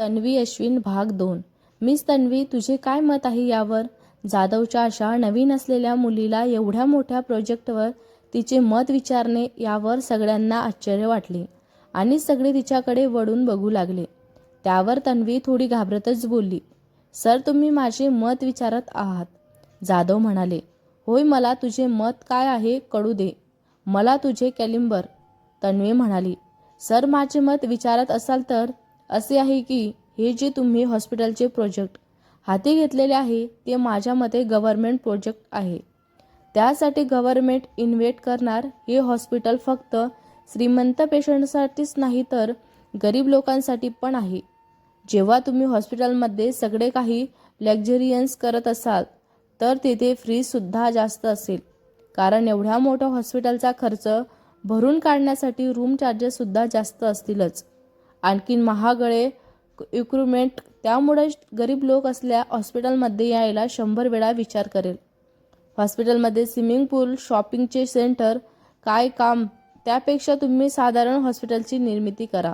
तन्वी अश्विन भाग दोन. मिस तन्वी तुझे काय मत आहे यावर? जाधवच्या अशा नवीन असलेल्या मुलीला एवढ्या मोठ्या प्रोजेक्टवर तिचे मत विचारणे यावर सगळ्यांना आश्चर्य वाटले आणि सगळे तिच्याकडे वळून बघू लागले. त्यावर तन्वी थोडी घाबरतच बोलली सर तुम्ही माझे मत विचारत आहात. जाधव म्हणाले होय मला तुझे मत काय आहे कळू दे. मला तुझे कॅलिंबर. तन्वी म्हणाली सर माझे मत विचारत असाल तर असे आहे की हे जे तुम्ही हॉस्पिटलचे प्रोजेक्ट हाती घेतलेले आहे ते माझ्या मते गव्हर्मेंट प्रोजेक्ट आहे. त्यासाठी गव्हर्मेंट इन्व्हेट करणार हे हॉस्पिटल फक्त श्रीमंत पेशंटसाठीच नाही तर गरीब लोकांसाठी पण आहे. जेव्हा तुम्ही हॉस्पिटलमध्ये सगळे काही लक्झरियन्स करत असाल तर तिथे फीसुद्धा जास्त असेल. कारण एवढ्या मोठ्या हॉस्पिटलचा खर्च भरून काढण्यासाठी रूम चार्जेससुद्धा जास्त असतीलच. आणखीन महागडे इक्विपमेंट त्यामुळे गरीब लोक असल्या हॉस्पिटलमध्ये यायला शंभर वेळा विचार करेल. हॉस्पिटलमध्ये स्विमिंग पूल शॉपिंगचे सेंटर काय काम त्यापेक्षा तुम्ही साधारण हॉस्पिटलची निर्मिती करा.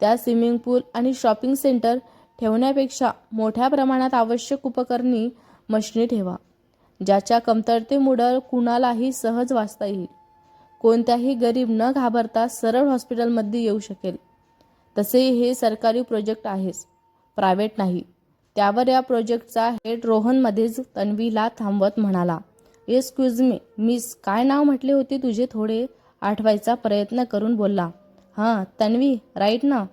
त्या स्विमिंग पूल आणि शॉपिंग सेंटर ठेवण्यापेक्षा मोठ्या प्रमाणात आवश्यक उपकरणी मशिनी ठेवा. ज्याच्या कमतरतेमुळं कुणालाही सहज वाचता येईल. कोणत्याही गरीब न घाबरता सरळ हॉस्पिटलमध्ये येऊ शकेल. तसे हे सरकारी प्रोजेक्ट आहेच. प्रायव्हेट नाही. त्यावर या प्रोजेक्टचा हेड रोहनमध्येच तन्वीला थांबवत म्हणाला एक्सक्यूज मी मिस काय नाव म्हटले होते तुझे थोडे? आठवायचा प्रयत्न करून बोलला हां तन्वी राईट ना?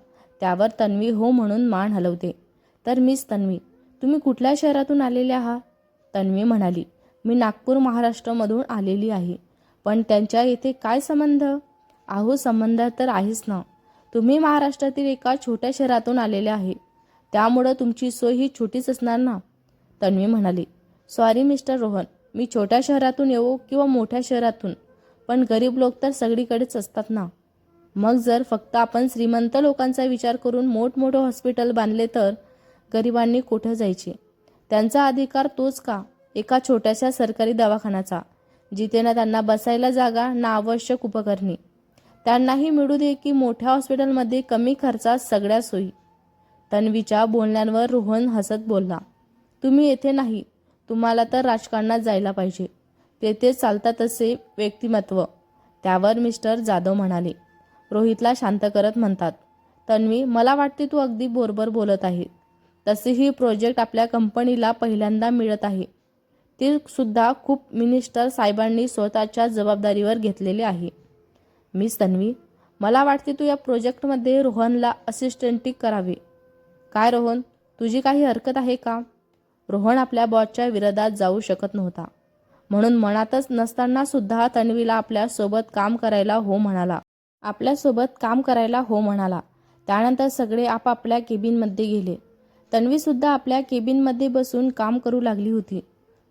त्यावर तन्वी हो म्हणून मान हलवते. तर मिस तन्वी तुम्ही कुठल्या शहरातून आलेले आहात? तन्वी म्हणाली मी नागपूर महाराष्ट्रामधून आलेली आहे. पण त्यांच्या येथे काय संबंध? आहो संबंध तर आहेच ना. तुम्ही महाराष्ट्रातील एका छोट्या शहरातून आलेले आहे. त्यामुळं तुमची सोय ही छोटीच असणार ना? तन्वी म्हणाली. Sorry mister Rohan. मी छोट्या शहरातून येऊ किंवा मोठ्या शहरातून? पण गरीब लोक तर सगळीकडेच असतात ना? मग जर फक्त आपण श्रीमंत लोकांचा विचार करून मोठमोठं हॉस्पिटल बांधले तर गरिबांनी कुठं जायचे? त्यांचा अधिकार तोच का? एका छोट्याशा सरकारी दवाखान्याचा जिथे ना त्यांना बसायला जागा ना आवश्यक उपकरणे. त्यांनाही मिळू दे की मोठ्या हॉस्पिटलमध्ये कमी खर्चात सगळ्या सोयी. तन्वीच्या बोलण्यांवर रोहन हसत बोलला तुम्ही येथे नाही तुम्हाला तर राजकारणात जायला पाहिजे. तेथे चालतात तसे व्यक्तिमत्व त्यावर मिस्टर जाधव म्हणाले. रोहितला शांत करत म्हणतात तन्वी मला वाटते तू अगदी बरोबर बोलत आहे. तसेही प्रोजेक्ट आपल्या कंपनीला पहिल्यांदा मिळत आहे. ते सुद्धा खूप मिनिस्टर साहेबांनी स्वतःच्या जबाबदारीवर घेतलेले आहे. मिस तन्वी मला वाटते तू या प्रोजेक्टमध्ये रोहनला असिस्टंटी करावे. काय रोहन? तुझी काही हरकत आहे का? रोहन आपल्या बॉसच्या विरोधात जाऊ शकत नव्हता. म्हणून मनातच नसताना सुद्धा तन्वीला आपल्यासोबत काम करायला हो म्हणाला. आपल्यासोबत काम करायला हो म्हणाला. त्यानंतर सगळे आपापल्या केबिनमध्ये गेले. तन्वीसुद्धा आपल्या केबिनमध्ये बसून काम करू लागली होती.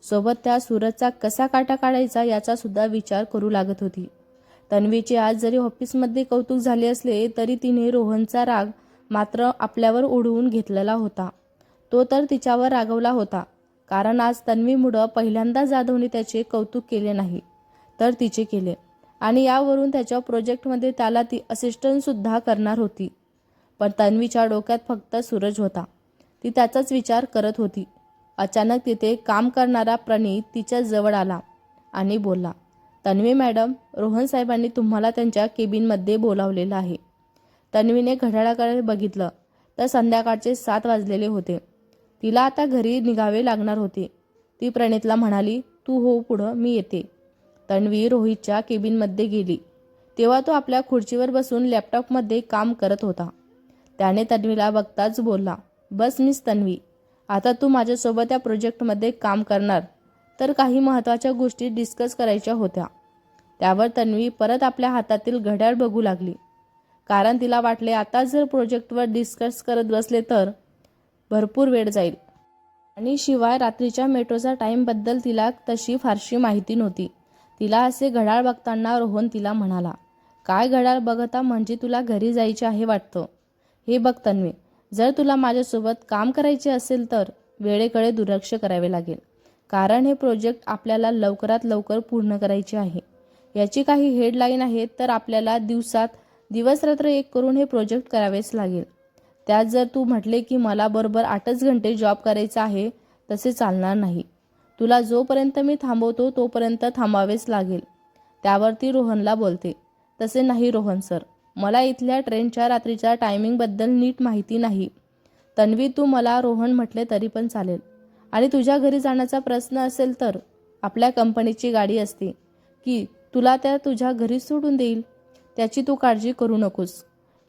सोबत त्या सूरजचा कसा काटा काढायचा याचासुद्धा विचार करू लागत होती. तन्वीचे आज जरी ऑफिसमध्ये कौतुक झाले असले तरी तिने रोहनचा राग मात्र आपल्यावर ओढवून घेतलेला होता. तो तर तिच्यावर रागवला होता. कारण आज तन्वीमुळं पहिल्यांदा जाधवने त्याचे कौतुक केले नाही तर तिचे केले. आणि यावरून त्याच्या प्रोजेक्टमध्ये त्याला ती असिस्टंटसुद्धा करणार होती. पण तन्वीच्या डोक्यात फक्त सूरज होता. ती त्याचाच विचार करत होती. अचानक तिथे काम करणारा प्रणीत तिच्या जवळ आला आणि बोलला तन्वी मॅडम रोहन साहेबांनी तुम्हाला त्यांच्या केबिनमध्ये बोलावलेलं आहे. तन्वीने घड्याळाकडे बघितलं. तर संध्याकाळचे सात वाजलेले होते. तिला आता घरी निघावे लागणार होते. ती प्रणितला म्हणाली तू हो पुढं मी येते. तन्वी रोहितच्या केबिनमध्ये गेली. तेव्हा तो आपल्या खुर्चीवर बसून लॅपटॉपमध्ये काम करत होता. त्याने तन्वीला बघताच बोलला बस मिस तन्वी आता तू माझ्यासोबत या प्रोजेक्टमध्ये काम करणार. तर काही महत्त्वाच्या गोष्टी डिस्कस करायच्या होत्या. त्यावर तन्वी परत आपल्या हातातील घड्याळ बघू लागली. कारण तिला वाटले आता जर प्रोजेक्टवर डिस्कस करत बसले तर भरपूर वेळ जाईल. आणि शिवाय रात्रीच्या मेट्रोचा टाईमबद्दल तिला तशी फारशी माहिती नव्हती. तिला असे घड्याळ बघताना रोहन तिला म्हणाला काय घड्याळ बघता म्हणजे तुला घरी जायचे आहे वाटतं? हे बघ तन्वी जर तुला माझ्यासोबत काम करायचे असेल तर वेळेकडे दुर्लक्ष करावे लागेल. कारण हे प्रोजेक्ट आपल्याला लवकरात लवकर पूर्ण करायचे आहे. याची काही हेडलाईन आहेत तर आपल्याला दिवसात दिवसरात्र एक करून हे प्रोजेक्ट करावेच लागेल. त्यात जर तू म्हटले की मला बरोबर आठच घंटे जॉब करायचा आहे तसे चालणार नाही. तुला जोपर्यंत मी थांबवतो तोपर्यंत थांबावेच लागेल. त्यावरती रोहनला बोलते. तसे नाही रोहन सर. मला इथल्या ट्रेनच्या रात्रीच्या टायमिंगबद्दल नीट माहिती नाही. तन्वी तू मला रोहन म्हटले तरी पण चालेल. आणि तुझ्या घरी जाण्याचा प्रश्न असेल तर? आपल्या कंपनीची गाडी असते. की तुला त्या तुझ्या घरी सोडून देईल. त्याची तू काळजी करू नकोस.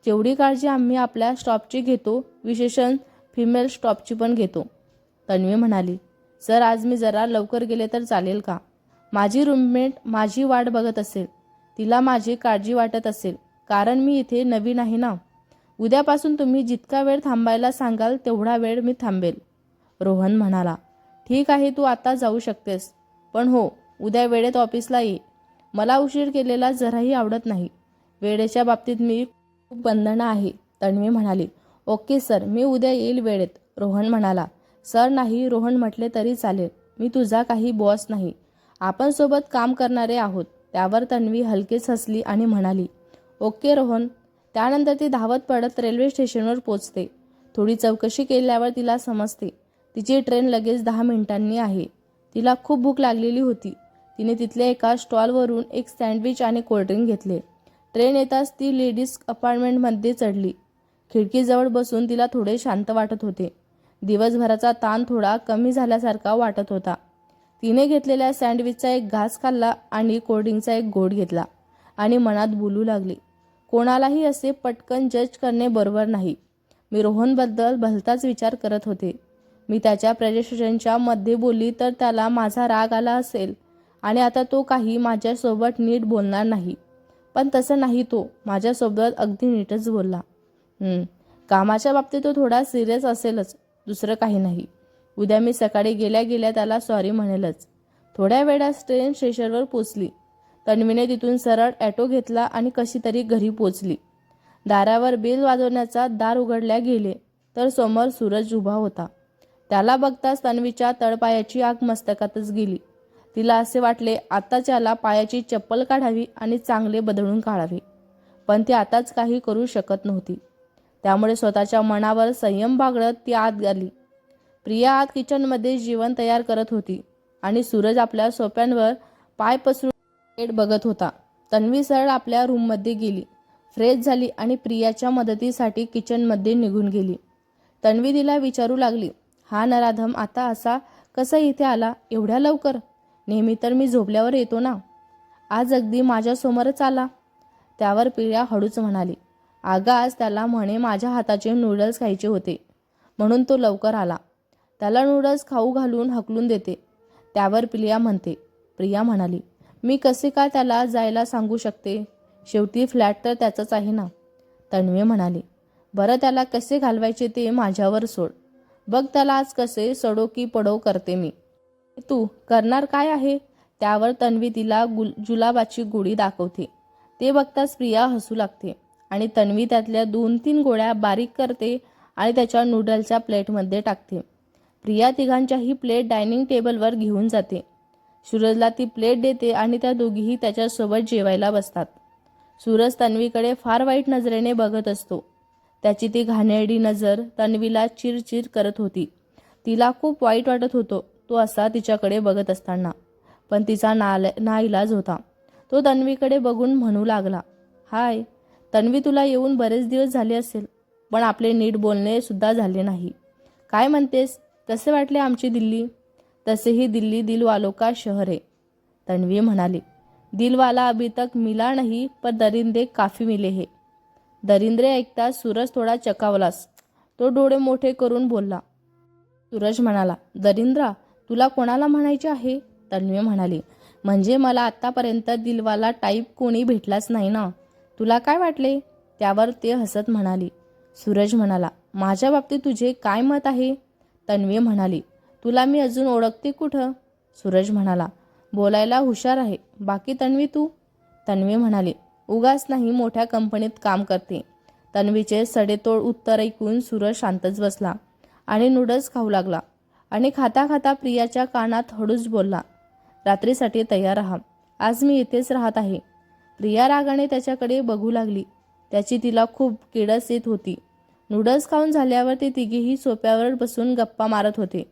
जेवढी काळजी आम्ही आपल्या स्टॉपची घेतो विशेषण फिमेल स्टॉपची पण घेतो. तन्वी म्हणाली सर आज मी जरा लवकर गेले तर चालेल का? माझी रूममेट माझी वाट बघत असेल. तिला माझी काळजी वाटत असेल. कारण मी इथे नवीन आहे ना. उद्यापासून तुम्ही जितका वेळ थांबायला सांगाल तेवढा वेळ मी थांबेल. रोहन म्हणाला ठीक आहे तू आता जाऊ शकतेस. पण हो उद्या वेळेत ऑफिसला ये. मला उशीर केलेला जराही आवडत नाही. वेळेच्या बाबतीत मी खूप बंधनं आहे तन्वी म्हणाली. ओके सर मी उद्या येईल वेळेत रोहन म्हणाला. सर नाही रोहन म्हटले तरी चालेल. मी तुझा काही बॉस नाही. आपण सोबत काम करणारे आहोत त्यावर तन्वी हलकेच हसली आणि म्हणाली. ओके रोहन. त्यानंतर ती धावत पडत रेल्वे स्टेशनवर पोचते. थोडी चौकशी केल्यावर तिला समजते. तिची ट्रेन लगेच दहा मिनिटांनी आहे. तिला खूप भूक लागलेली होती. तिने तिथल्या एका स्टॉलवरून एक सँडविच आणि कोल्ड्रिंक घेतले. ट्रेन येताच ती लेडीज अपार्टमेंटमध्ये चढली. खिडकीजवळ बसून तिला थोडे शांत वाटत होते. दिवसभराचा ताण थोडा कमी झाल्यासारखा वाटत होता. तिने घेतलेल्या सँडविचचा एक घास खाल्ला आणि कोल्ड्रिंकचा एक गोड घेतला आणि मनात बोलू लागली कोणालाही असे पटकन जज करणे बरोबर नाही. मी रोहनबद्दल भलताच विचार करत होते. मी त्याच्या प्रजेशनच्या मध्ये बोलली तर त्याला माझा राग आला असेल. आणि आता तो काही माझ्यासोबत नीट बोलणार नाही. पण तसं नाही तो. माझ्यासोबत अगदी नीटच बोलला. कामाच्या बाबतीत तो थोडा सिरियस असेलच. दुसरं काही नाही. उद्या मी सकाळी गेल्या गेल्या त्याला सॉरी म्हणेलच. थोड्या वेळात ट्रेन स्टेशनवर पोचली तन्वीने तिथून सरळ ॲटो घेतला आणि कशी तरी घरी पोचली दारावर बेल वाजवण्याचा दार उघडल्या गेले तर समोर सूरज उभा होता. त्याला बघताच तन्वीच्या तळपायाची आग मस्तकातच गेली. तिला असे वाटले आताच्याला पायाची चप्पल काढावी आणि चांगले बदलून काढावे. पण ती आताच काही करू शकत नव्हती. त्यामुळे स्वतःच्या मनावर संयम बागडत ती आत आली प्रिया आत किचनमध्ये जीवन तयार करत होती आणि सूरज आपल्या सोप्यांवर पाय पसरून पेट बघत होता. तन्वी सरळ आपल्या रूममध्ये गेली. फ्रेश झाली आणि प्रियाच्या मदतीसाठी किचनमध्ये निघून गेली. तन्वी तिला विचारू लागली हा नराधम आता असा कसा इथे आला? एवढ्या लवकर? नेहमी तर मी झोपल्यावर येतो ना. आज अगदी माझ्यासमोरच आला. त्यावर प्रिया हळूच म्हणाली. आगा आज त्याला म्हणे माझ्या हाताचे नूडल्स खायचे होते. म्हणून तो लवकर आला. त्याला नूडल्स खाऊ घालून हकलून देते. त्यावर प्रिया म्हणते. प्रिया म्हणाली मी कसे काय त्याला जायला सांगू शकते? शेवटी फ्लॅट तर त्याचंच आहे ना. तन्वी म्हणाली बरं त्याला कसे घालवायचे ते माझ्यावर सोड. बघ त्याला आज कसे सडो की पडो करते मी. तू करणार काय आहे? त्यावर तन्वी तिला गुल जुलाबाची गोळी दाखवते. ते बघताच प्रिया हसू लागते आणि तन्वी त्यातल्या दोन तीन गोळ्या बारीक करते आणि त्याच्या नूडलच्या प्लेटमध्ये टाकते. प्रिया तिघांच्याही प्लेट डायनिंग टेबलवर घेऊन जाते. सूरजला ती प्लेट देते आणि त्या दोघीही त्याच्यासोबत जेवायला बसतात. सूरज तन्वीकडे फार वाईट नजरेने बघत असतो. त्याची ती घाणेरडी नजर तन्वीला चिरचिर करत होती. तिला खूप वाईट वाटत होतो. तो असा तिच्याकडे बघत असताना. पण तिचा नाल नाईलाज होता. तो तन्वीकडे बघून म्हणू लागला हाय तन्वी तुला येऊन बरेच दिवस झाले असेल पण आपले नीट बोलणे सुद्धा झाले नाही. काय म्हणतेस? कसे वाटले आमची दिल्ली? तसेही दिल्ली दिलवालोका शहर. आहे तन्वी म्हणाली दिलवाला अभी तक मिला नाही पर दरिंदे काफी मिले हे. दरिंद्रे ऐकताच सूरज थोडा चकावलास. तो डोळे मोठे करून बोलला. सूरज म्हणाला दरिंद्रा तुला कोणाला म्हणायचे आहे? तन्वी म्हणाली. म्हणजे मला आत्तापर्यंत दिलवाला टाईप कोणी भेटलाच नाही ना? तुला काय वाटले? त्यावर ते हसत म्हणाली. सूरज म्हणाला माझ्या बाबतीत तुझे काय मत आहे? तन्वी म्हणाली तुला मी अजून ओळखते कुठं? सूरज म्हणाला बोलायला हुशार आहे. बाकी तन्वी तू? तन्वी म्हणाली उगाच नाही मोठ्या कंपनीत काम करते. तन्वीचे सडेतोड उत्तर ऐकून सूरज शांतच बसला आणि नूडल्स खाऊ लागला. आणि खाता खाता प्रियाच्या कानात हळूच बोलला रात्रीसाठी तयार राहा. आज मी इथेच राहत आहे. प्रिया रागाने त्याच्याकडे बघू लागली. त्याची तिला खूप किडस येत होती. नूडल्स खाऊन झाल्यावर ते तिघेही सोप्यावर बसून गप्पा मारत होते.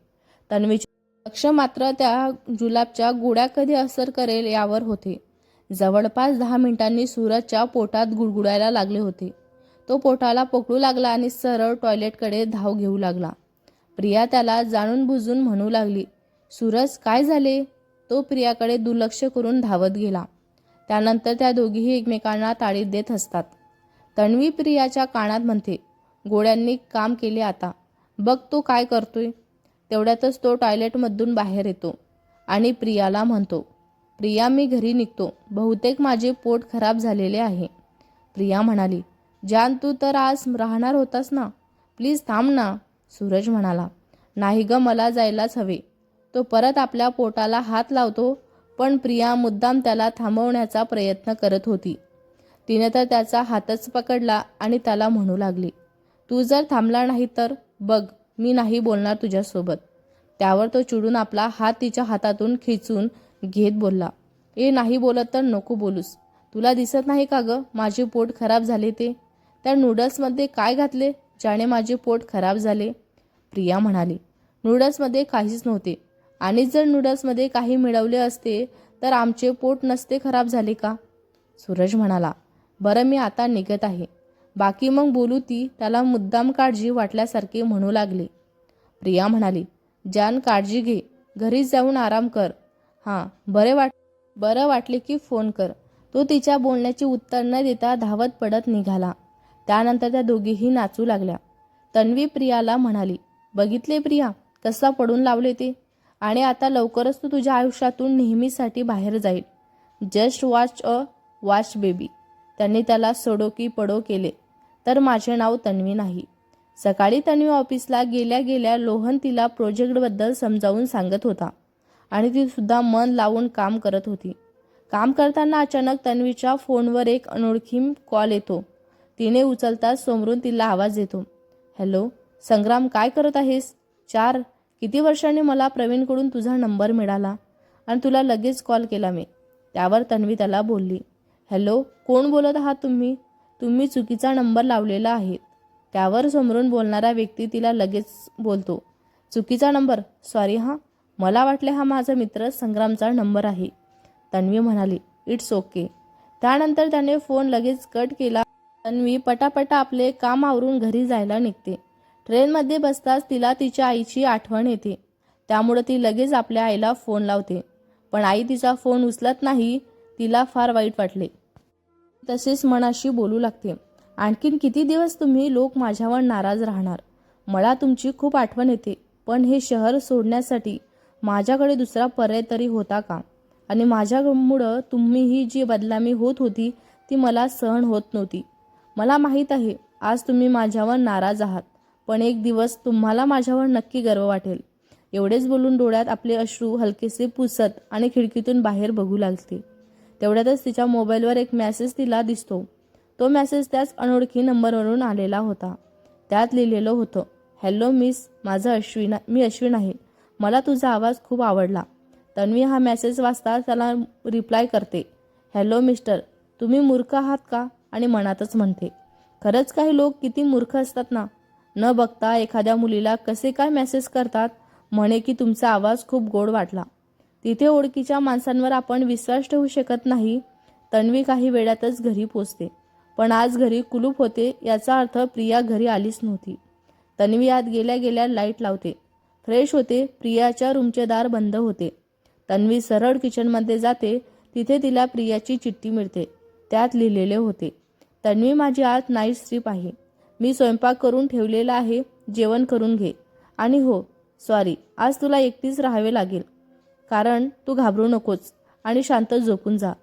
तन्वीचे लक्ष मात्र त्या जुलाबच्या गोळ्या कधी असर करेल यावर होते. जवळपास दहा मिनिटांनी सूरजच्या पोटात गुडगुडायला लागले होते. तो पोटाला पकडू लागला आणि सरळ टॉयलेटकडे धाव घेऊ लागला. प्रिया त्याला जाणून बुजून म्हणू लागली सूरज काय झाले? तो प्रियाकडे दुर्लक्ष करून धावत गेला. त्यानंतर त्या दोघीही एकमेकांना ताळीत देत असतात. तन्वी प्रियाच्या कानात म्हणते गोळ्यांनी काम केले आता. बघ तो काय करतोय. तेवढ्यातच तो टॉयलेटमधून बाहेर येतो आणि प्रियाला म्हणतो प्रिया मी घरी निघतो. बहुतेक माझे पोट खराब झालेले आहे. प्रिया म्हणाली जान तू तर आज राहणार होतास ना. प्लीज थांब ना. सूरज म्हणाला नाही ग मला जायलाच हवे. तो परत आपल्या पोटाला हात लावतो पण प्रिया मुद्दाम त्याला थांबवण्याचा प्रयत्न करत होती. तिने तर त्याचा हातच पकडला आणि त्याला म्हणू लागली तू जर थांबला नाही तर बघ मी नाही बोलणार तुझ्यासोबत. त्यावर तो चिडून आपला हात तिच्या हातातून खिचून घेत बोलला ए नाही बोलत तर नको बोलूस. तुला दिसत नाही का ग माझे पोट खराब झाले ते? त्या नूडल्समध्ये काय घातले? ज्याने माझे पोट खराब झाले. प्रिया म्हणाली नूडल्समध्ये काहीच नव्हते. आणि जर नूडल्समध्ये काही मिळवले असते तर आमचे पोट नसते खराब झाले का? सूरज म्हणाला बरं मी आता निघत आहे. बाकी मग बोलू ती त्याला मुद्दाम काळजी वाटल्यासारखे म्हणू लागले. प्रिया म्हणाली जान काळजी घे. घरी जाऊन आराम कर. हां बरे वाट बरं वाटले की फोन कर. तो तिच्या बोलण्याची उत्तर न देता धावत पडत निघाला. त्यानंतर त्या दोघीही नाचू लागल्या. तन्वी प्रियाला म्हणाली बघितले प्रिया कसा पडून लावले ते? आणि आता लवकरच तू तुझ्या आयुष्यातून नेहमीसाठी बाहेर जाईल. Just watch a watch baby. त्यांनी त्याला सोडो की पडो केले. तर माझे नाव तन्वी नाही. सकाळी तन्वी ऑफिसला गेल्या गेल्या लोहन तिला प्रोजेक्टबद्दल समजावून सांगत होता. आणि ती सुद्धा मन लावून काम करत होती. काम करताना अचानक तन्वीच्या फोनवर एक अनोळखी कॉल येतो. तिने उचलताच समोरून तिला आवाज येतो हॅलो संग्राम काय करत आहेस? चार किती वर्षांनी मला प्रवीणकडून तुझा नंबर मिळाला आणि तुला लगेच कॉल केला मी. त्यावर तन्वी त्याला बोलली हॅलो कोण बोलत आहात तुम्ही? तुम्ही चुकीचा नंबर लावलेला आहे. त्यावर समोरून बोलणारा व्यक्ती तिला लगेच बोलतो चुकीचा नंबर? सॉरी हां मला वाटले हा माझा मित्र संग्रामचा नंबर आहे. तन्वी म्हणाली इट्स ओके. त्यानंतर त्याने फोन लगेच कट केला तन्वी पटापटा आपले काम आवरून घरी जायला निघते. ट्रेनमध्ये बसताच तिला तिच्या आईची आठवण येते. त्यामुळं ती लगेच आपल्या आईला फोन लावते. पण आई तिचा फोन उचलत नाही तिला फार वाईट वाटले. तसेच मनाशी बोलू लागते. आणखीन किती दिवस तुम्ही लोक माझ्यावर नाराज राहणार? मला तुमची खूप आठवण येते. पण हे शहर सोडण्यासाठी माझ्याकडे दुसरा पर्याय तरी होता का? आणि माझ्यामुळं तुम्ही ही जी बदलामी होत होती ती मला सहन होत नव्हती. मला माहीत आहे आज तुम्ही माझ्यावर नाराज आहात पण एक दिवस तुम्हाला माझ्यावर नक्की गर्व वाटेल. एवढेच बोलून डोळ्यात आपले अश्रू हलकेसे पुसत आणि खिडकीतून बाहेर बघू लागते तेवढ्यातच तिच्या मोबाईलवर एक मेसेज तिला दिसतो. तो मेसेज त्याच अनोळखी नंबरवरून आलेला होता. त्यात लिहिलेलं होतं हॅलो मिस माझं अश्विन मी अश्विन आहे. मला तुझा आवाज खूप आवडला. तन्वी हा मेसेज वाचता त्याला रिप्लाय करते. हॅलो मिस्टर तुम्ही मूर्ख आहात का? आणि मनातच म्हणते खरंच काही लोक किती मूर्ख असतात ना. न बघता एखाद्या मुलीला कसे काय मेसेज करतात म्हणे की तुमचा आवाज खूप गोड वाटला. तिथे ओळखीच्या माणसांवर आपण विश्वास ठेवू शकत नाही. तन्वी काही वेळातच घरी पोचते. पण आज घरी कुलूप होते याचा अर्थ प्रिया घरी आलीच नव्हती. तन्वी आत गेल्या गेल्या लाइट लावते. फ्रेश होते प्रियाच्या रूमचे दार बंद होते. तन्वी सरळ किचनमध्ये जाते तिथे तिला प्रियाची चिठ्ठी मिळते. त्यात लिहिलेले होते तन्वी माझी आज नाईट स्ट्रीप आहे. मी स्वयंपाक करून ठेवलेला आहे जेवण करून घे. आणि हो सॉरी आज तुला एकटीच राहावे लागेल. कारण तू घाबरू नकोच आणि शांत झोपून जा.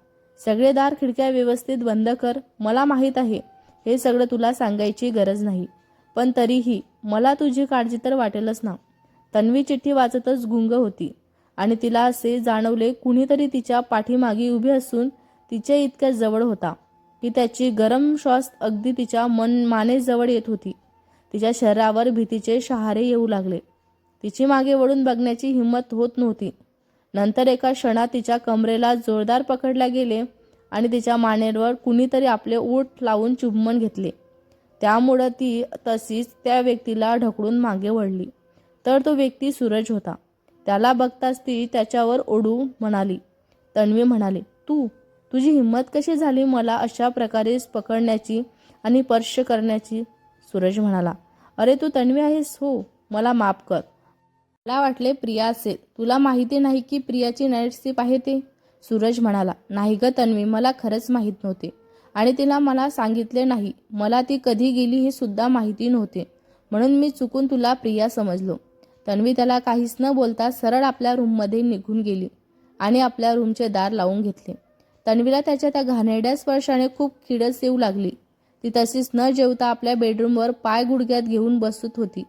सगळे दार खिडक्या व्यवस्थित बंद कर मला माहीत आहे. हे सगळं तुला सांगायची गरज नाही. पण तरीही मला तुझी काळजी तर वाटेलच ना. तन्वी चिठ्ठी वाचतच गुंग होती. आणि तिला असे जाणवले कुणीतरी तिच्या पाठीमागे उभी असून तिच्या इतक्या जवळ होता. की त्याची गरम श्वास अगदी तिच्या मन मानेजवळ येत होती. तिच्या शरीरावर भीतीचे शहारे येऊ लागले. तिची मागे वळून बघण्याची हिंमत होत नव्हती. नंतर एका क्षणात तिच्या कमरेला जोरदार पकडल्या गेले आणि तिच्या मानेवर कुणीतरी आपले ओठ लावून चुंबन घेतले. त्यामुळं ती तशीच त्या व्यक्तीला ढकलून मागे वळली. तर तो व्यक्ती सूरज होता. त्याला बघताच ती त्याच्यावर ओढू म्हणाली. तन्वी म्हणाली तू तुझी हिंमत कशी झाली मला अशा प्रकारे पकडण्याची आणि स्पर्श करण्याची? सूरज म्हणाला अरे तू तन्वी आहेस हो. मला माफ कर. मला वाटले प्रिया असेल. तुला माहिती नाही की प्रियाची नाईट स्लीप आहे ते? सूरज म्हणाला नाही ग तन्वी मला खरंच माहीत नव्हते. आणि तिला मला सांगितले नाही. मला ती कधी गेली हे सुद्धा माहिती नव्हते. म्हणून मी चुकून तुला प्रिया समजलो. तन्वी त्याला काहीच न बोलता सरळ आपल्या रूममध्ये निघून गेली आणि आपल्या रूमचे दार लावून घेतले. तन्वीला त्याच्या त्या घाणेरड्या स्पर्शाने खूप किडस येऊ लागली. ती तशीच न जेवता आपल्या बेडरूमवर पाय गुडघ्यात घेऊन बसत होती.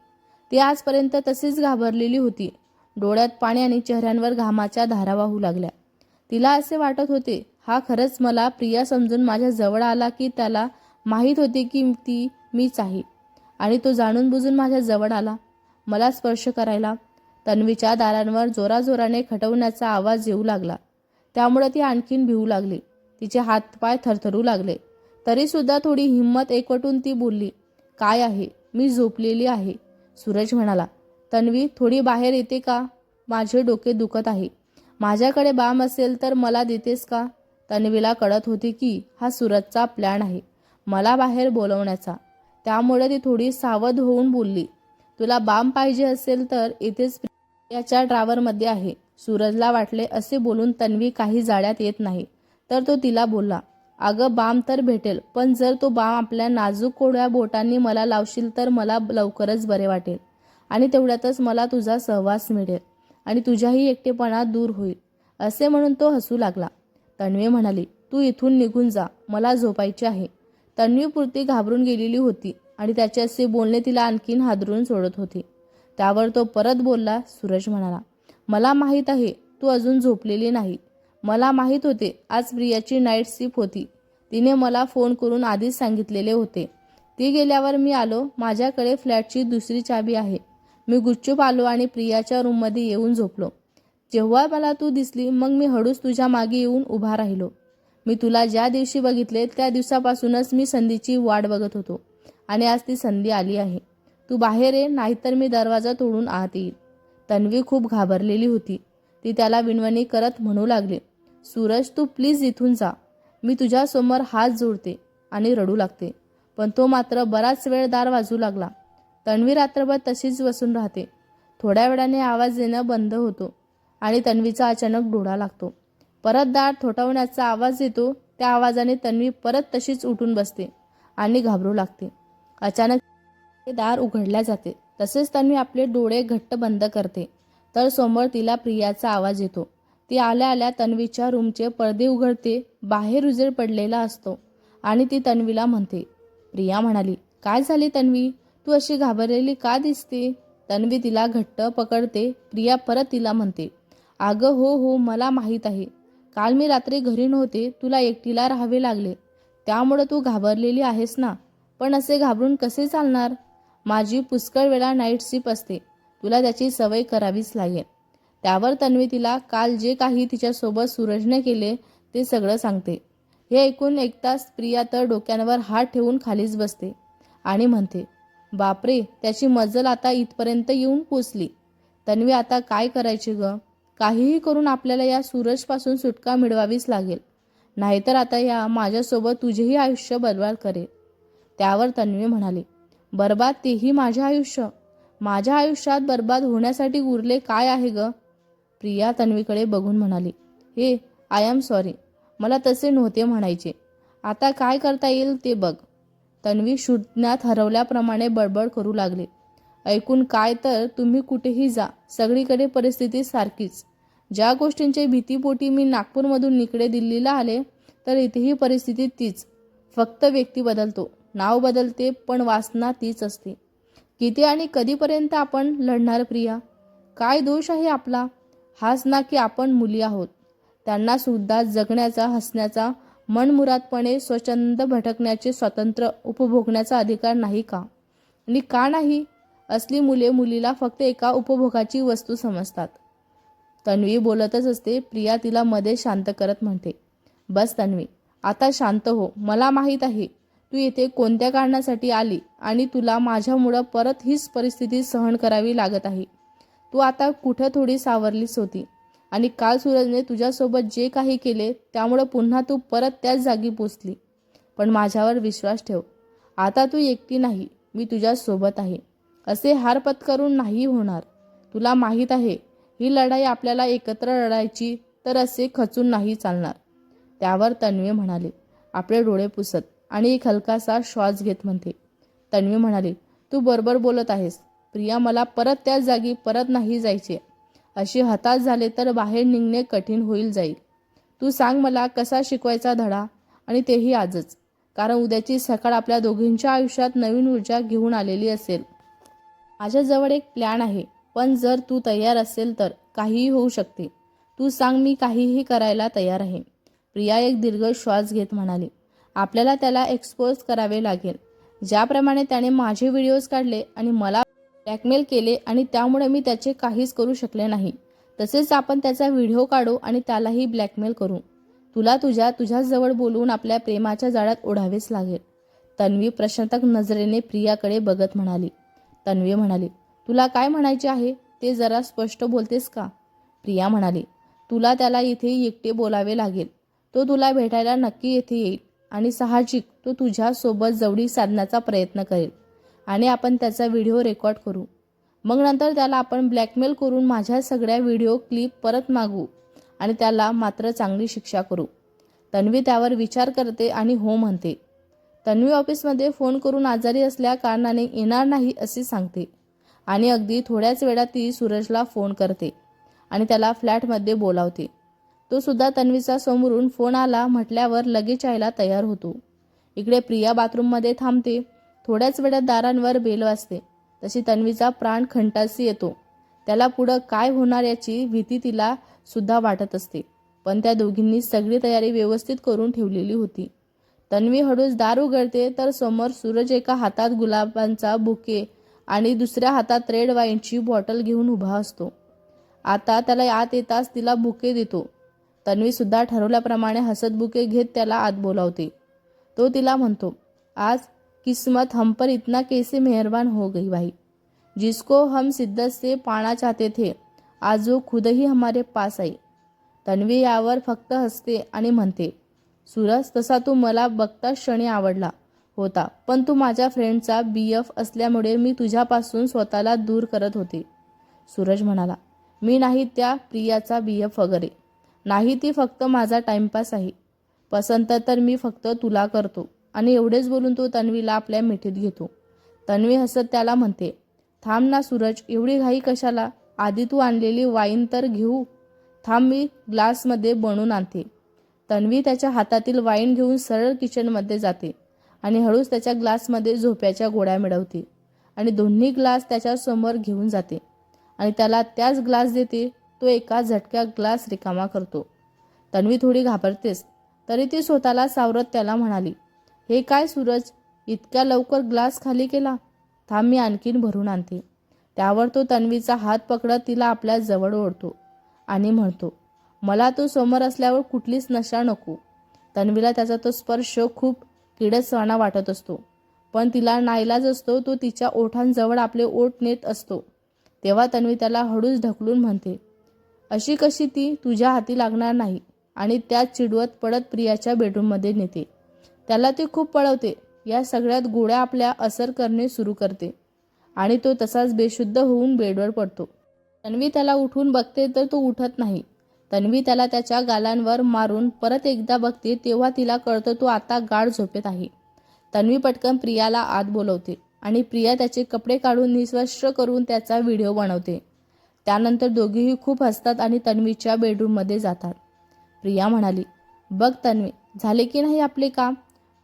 ती आजपर्यंत तशीच घाबरलेली होती. डोळ्यात पाणी आणि चेहऱ्यांवर घामाच्या धारा वाहू लागल्या. तिला असे वाटत होते हा खरंच मला प्रिया समजून माझ्या जवळ आला की त्याला माहीत होते की ती मीच आहे आणि तो जाणून बुजून माझ्या जवळ आला. मला स्पर्श करायला. तन्वीच्या दारांवर जोराजोराने खटवण्याचा आवाज येऊ लागला. त्यामुळे ती आणखीन भिवू लागली. तिचे हातपाय थरथरू लागले. तरीसुद्धा थोडी हिंमत एकवटून ती बोलली काय आहे? मी झोपलेली आहे. सूरज म्हणाला तन्वी थोडी बाहेर येते का? माझे डोके दुखत आहे. माझ्याकडे बाम असेल तर मला देतेस का? तन्वीला कळत होती की हा सूरजचा प्लॅन आहे मला बाहेर बोलवण्याचा. त्यामुळे ती थोडी सावध होऊन बोलली तुला बाम पाहिजे असेल तर इथेच याच्या ड्रायव्हरमध्ये आहे. सूरजला वाटले असे बोलून तन्वी काही जाळ्यात येत नाही. तर तो तिला बोलला अगं बाम तर भेटेल पण जर तो बाम आपल्या नाजूक कोड्या बोटांनी मला लावशील तर मला लवकरच बरे वाटेल आणि तेवढ्यातच मला तुझा सहवास मिळेल आणि तुझ्याही एकटेपणा दूर होईल. असे म्हणून तो हसू लागला. तन्वी म्हणाली तू इथून निघून जा मला झोपायचे आहे. तन्वी पुरती घाबरून गेलेली होती आणि त्याचे असे बोलणे तिला आणखीन हादरून सोडत होते. त्यावर तो परत बोलला सूरज म्हणाला मला माहीत आहे तू अजून झोपलेली नाही मला माहीत होते आज प्रियाची नाईट स्लीप होती. तिने मला फोन करून आधीच सांगितलेले होते. ती गेल्यावर मी आलो माझ्याकडे फ्लॅटची दुसरी चाबी आहे. मी गुच्चूप आलो आणि प्रियाच्या रूममध्ये येऊन झोपलो. जेव्हा मला तू दिसली मग मी हळूच तुझ्या मागे येऊन उभा राहिलो. मी तुला ज्या दिवशी बघितले त्या दिवसापासूनच मी संधीची वाट बघत होतो. आणि आज ती संधी आली आहे. तू बाहेर ये नाहीतर मी दरवाजा तोडून आत येईल. तन्वी खूप घाबरलेली होती. ती त्याला विणवणी करत म्हणू लागले सूरज तू प्लीज इथून जा. मी तुझ्यासमोर हात जोडते आणि रडू लागते. पण तो मात्र बराच वेळ दार वाजू लागला. तन्वी रात्रभर तशीच बसून राहते. थोड्या वेळाने आवाज येणं बंद होतो आणि तन्वीचा अचानक डोळा लागतो. परत दार थोटवण्याचा आवाज येतो त्या आवाजाने तन्वी परत तशीच उठून बसते आणि घाबरू लागते. अचानक दार उघडल्या जाते. तसेच त्यांनी आपले डोळे घट्ट बंद करते. तर समोर तिला प्रियाचा आवाज येतो. ती आल्या आल्या तन्वीच्या रूमचे पडदे उघडते बाहेर उजेड पडलेला असतो आणि ती तन्वीला म्हणते प्रिया म्हणाली काय झाले तन्वी? तू अशी घाबरलेली का दिसते? तन्वी तिला घट्ट पकडते प्रिया परत तिला म्हणते अगं हो हो मला माहीत आहे. काल मी रात्री घरी नव्हते तुला एकटीला राहावे लागले. त्यामुळं तू घाबरलेली आहेस ना. पण असे घाबरून कसे चालणार? माझी पुष्कळ वेळा नाईट शिप असते. तुला त्याची सवय करावीच लागेल. त्यावर तन्वी तिला काल जे काही तिच्यासोबत सूरजने केले ते सगळं सांगते. हे ऐकून एकतास प्रिया तर डोक्यांवर हात ठेवून खालीच बसते आणि म्हणते बापरे त्याची मजल आता इथपर्यंत येऊन पोचली. तन्वी आता काय करायची ग? काहीही करून आपल्याला या सूरजपासून सुटका मिळवावीच लागेल. नाहीतर आता या माझ्यासोबत तुझेही आयुष्य बलवाल करेल. त्यावर तन्वी म्हणाली बर्बाद तेही माझे आयुष्य. माझ्या आयुष्यात बर्बाद होण्यासाठी उरले काय आहे ग? प्रिया तन्वीकडे बघून म्हणाली हे आय एम सॉरी मला तसे नव्हते म्हणायचे. आता काय करता येईल ते बघ. तन्वी शून्यात हरवल्याप्रमाणे बडबड करू लागले. ऐकून काय तर तुम्ही कुठेही जा. सगळीकडे परिस्थिती सारखीच. ज्या गोष्टींचे भीतीपोटी मी नागपूरमधून इकडे दिल्लीला आले तर इथेही परिस्थिती तीच. फक्त व्यक्ती बदलतो. नाव बदलते पण वासना तीच असते. किती आणि कधीपर्यंत आपण लढणार प्रिया? काय दोष आहे आपला? हाच ना की आपण मुली आहोत. त्यांना सुद्धा जगण्याचा हसण्याचा मनमुरादपणे स्वच्छंद भटकण्याचे स्वातंत्र्य उपभोगण्याचा अधिकार नाही का? आणि का नाही? असली मुले मुलीला फक्त एका उपभोगाची वस्तू समजतात. तन्वी बोलतच असते प्रिया तिला मध्ये शांत करत म्हणते. बस तन्वी आता शांत हो मला माहीत आहे. तू येथे कोणत्या कारणासाठी आली आणि तुला माझ्यामुळं परत हीच परिस्थिती सहन करावी लागत आहे? तू आता कुठं थोडी सावरलीच होती? आणि काल सूरजने तुझ्यासोबत जे काही केले त्यामुळं पुन्हा तू परत त्याच जागी पोचली. पण माझ्यावर विश्वास ठेव. आता तू एकटी नाही मी तुझ्यासोबत आहे. असे हार पत्करून नाही होणार. तुला माहीत आहे ही लढाई आपल्याला एकत्र लढायची तर असे खचून नाही चालणार. त्यावर तन्वे म्हणाले आपले डोळे पुसत. आणि एक हलकासा श्वास घेत म्हणते. तन्वी म्हणाली तू बरोबर बोलत आहेस. प्रिया मला परत त्याच जागी परत नाही जायचे. अशी हताश झाले तर बाहेर निघणे कठीण होईल जाईल. तू सांग मला कसा शिकवायचा धडा? आणि तेही आजच. कारण उद्याची सकाळ आपल्या दोघींच्या आयुष्यात नवीन ऊर्जा घेऊन आलेली असेल. माझ्याजवळ एक प्लॅन आहे. पण जर तू तयार असेल तर काहीही होऊ शकते. तू सांग मी काहीही करायला तयार आहे. प्रिया एक दीर्घ श्वास घेत म्हणाली. आपल्याला त्याला एक्सपोज करावे लागेल. ज्याप्रमाणे त्याने माझे व्हिडिओज काढले आणि मला ब्लॅकमेल केले आणि त्यामुळे मी त्याचे काहीच करू शकले नाही. तसेच आपण त्याचा व्हिडिओ काढू आणि त्यालाही ब्लॅकमेल करू. तुला तुझ्या तुझ्याजवळ बोलवून आपल्या प्रेमाच्या जाळ्यात ओढावेच लागेल. तन्वी प्रशांतक नजरेने प्रियाकडे बघत म्हणाली. तन्वी म्हणाली तुला काय म्हणायचे आहे? ते जरा स्पष्ट बोलतेस का? प्रिया म्हणाली तुला त्याला इथे एकटे बोलावे लागेल. तो तुला भेटायला नक्की येथे येईल. आणि साहजिक तो तुझ्यासोबत जवळी साधण्याचा प्रयत्न करेल. आणि आपण त्याचा व्हिडिओ रेकॉर्ड करू. मग नंतर त्याला आपण ब्लॅकमेल करून माझ्या सगळ्या व्हिडिओ क्लिप परत मागू आणि त्याला मात्र चांगली शिक्षा करू. तन्वी त्यावर विचार करते आणि हो म्हणते. तन्वी ऑफिसमध्ये फोन करून आजारी असल्या कारणाने येणार नाही असे सांगते. आणि अगदी थोड्याच वेळात ती सूरजला फोन करते आणि त्याला फ्लॅटमध्ये बोलावते. तो सुद्धा तन्वीचा समोरून फोन आला म्हटल्यावर लगेच यायला तयार होतो. इकडे प्रिया बाथरूममध्ये थांबते. थोड्याच वेळात दारांवर बेल वाजते. तशी तन्वीचा प्राण खंटासी येतो. त्याला पुढं काय होणार याची भीती तिला सुद्धा वाटत असते. पण त्या दोघींनी सगळी तयारी व्यवस्थित करून ठेवलेली होती. तन्वी हळूच दार उघडते तर समोर सूरज एका हातात गुलाबांचा बुके आणि दुसऱ्या हातात रेड वाईनची बॉटल घेऊन उभा असतो. आता त्याला आत येताच तिला बुके देतो. तन्वीसुद्धा ठरवल्याप्रमाणे हसत बुके घेत त्याला आत बोलावते. तो तिला म्हणतो आज किस्मत हम पर इतना कैसे मेहरबान हो गई भाई? जिसको हम शिद्दत से पाना चाहते थे आज वो खुद ही हमारे पास आई. तन्वी यावर फक्त हसते आणि म्हणते सूरज तसा तू मला बघता क्षणी आवडला होता पण तू माझ्या फ्रेंडचा बी एफ असल्यामुळे मी तुझ्यापासून स्वतःला दूर करत होते. सूरज म्हणाला मी नाही त्या प्रियाचा बी एफ वगैरे. नाही ती फक्त माझा टाइमपास आहे. पसंत तर मी फक्त तुला करतो. आणि एवढेच बोलून तो तन्वीला आपल्या मिठीत घेतो. तन्वी हसत त्याला म्हणते थांब ना सूरज एवढी घाई कशाला? आधी तू आणलेली वाईन तर घेऊ. थांब मी ग्लासमध्ये बनवून आणते. तन्वी त्याच्या हातातील वाईन घेऊन सरळ किचनमध्ये जाते आणि हळूच त्याच्या ग्लासमध्ये झोप्याच्या गोळ्या मिळवते आणि दोन्ही ग्लास त्याच्यासमोर घेऊन जाते आणि त्याला त्याच ग्लास देते तो एका झटक्या ग्लास रिकामा करतो. तन्वी थोडी घाबरतेस तरी ती स्वतःला सावरत त्याला म्हणाली हे काय सूरज इतक्या लवकर ग्लास खाली केला? थांब मी आणखीन भरून आणते. त्यावर तो तन्वीचा हात पकडत तिला आपल्या जवळ ओढतो आणि म्हणतो मला तो समोर असल्यावर कुठलीच नशा नको. तन्वीला त्याचा तो स्पर्श खूप किडसवाणा वाटत असतो पण तिला नाईलाज असतो तो तिच्या ओठांजवळ आपले ओठ नेत असतो. तेव्हा तन्वी त्याला हळूच ढकलून म्हणते अशी कशी ती तुझ्या हाती लागणार नाही आणि त्यात चिडवत पडत प्रियाच्या बेडरूममध्ये नेते. त्याला ती खूप पळवते. या सगळ्यात गोळ्या आपल्या असर करणे सुरू करते. आणि तो तसाच बेशुद्ध होऊन बेडवर पडतो. तन्वी त्याला उठून बघते तर तो उठत नाही. तन्वी त्याला त्याच्या गालांवर मारून परत एकदा बघते तेव्हा तिला कळतं तो आता गाढ झोपेत आहे. तन्वी पटकन प्रियाला आत बोलवते आणि प्रिया त्याचे कपडे काढून निस्वस्त्र करून त्याचा व्हिडिओ बनवते. त्यानंतर दोघेही खूप हसतात आणि तन्वीच्या बेडरूममध्ये जातात. प्रिया म्हणाली बघ तन्वी झाले की नाही आपले काम?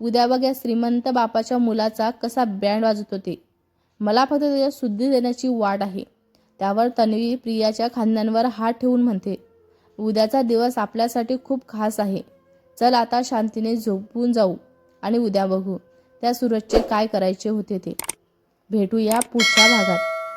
उद्या बघ या श्रीमंत बापाच्या मुलाचा कसा बँड वाजत होते. मला फक्त त्याच्या शुद्धी देण्याची वाट आहे. त्यावर तन्वी प्रियाच्या खांद्यांवर हात ठेवून म्हणते उद्याचा दिवस आपल्यासाठी खूप खास आहे. चल आता शांतीने झोपून जाऊ आणि उद्या बघू. त्या सूरजचे काय करायचे होते ते. भेटूया पुढच्या भागात.